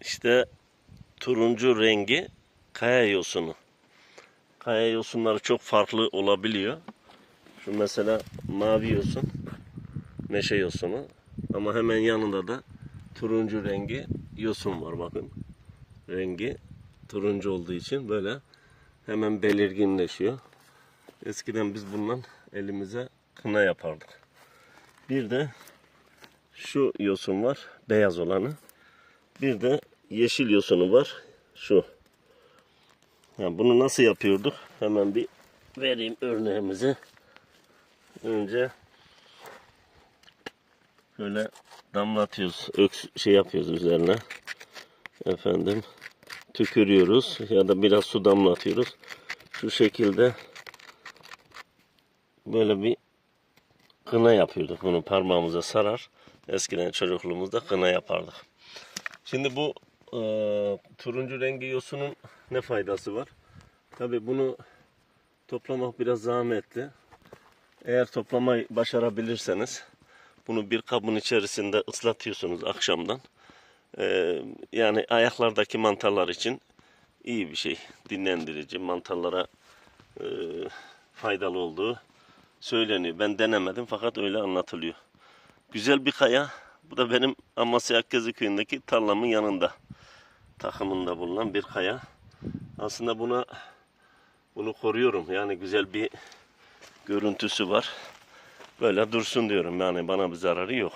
işte turuncu rengi kaya yosunu. Kaya yosunları çok farklı olabiliyor. Şu mesela mavi yosun, meşe yosunu. Ama hemen yanında da turuncu rengi yosun var bakın. Rengi turuncu olduğu için böyle hemen belirginleşiyor. Eskiden biz bundan elimize kına yapardık. Bir de şu yosun var, beyaz olanı. Bir de yeşil yosunu var, şu. Yani bunu nasıl yapıyorduk? Hemen bir vereyim örneğimizi. Önce şöyle damlatıyoruz, öks şey yapıyoruz üzerine. Efendim tükürüyoruz ya da biraz su damlatıyoruz. Şu şekilde böyle bir kına yapıyorduk. Bunu parmağımıza sarar. Eskiden çocukluğumuzda kına yapardık. Şimdi bu e, turuncu rengi yosunun ne faydası var? Tabi bunu toplamak biraz zahmetli. Eğer toplamayı başarabilirseniz bunu bir kabın içerisinde ıslatıyorsunuz akşamdan. E, yani ayaklardaki mantarlar için iyi bir şey. Dinlendirici, mantarlara e, faydalı olduğu söyleniyor. Ben denemedim fakat öyle anlatılıyor. Güzel bir kaya. Da benim Amasya Akkezi köyündeki tarlamın yanında. Takımında bulunan bir kaya. Aslında buna bunu koruyorum. Yani güzel bir görüntüsü var. Böyle dursun diyorum. Yani bana bir zararı yok.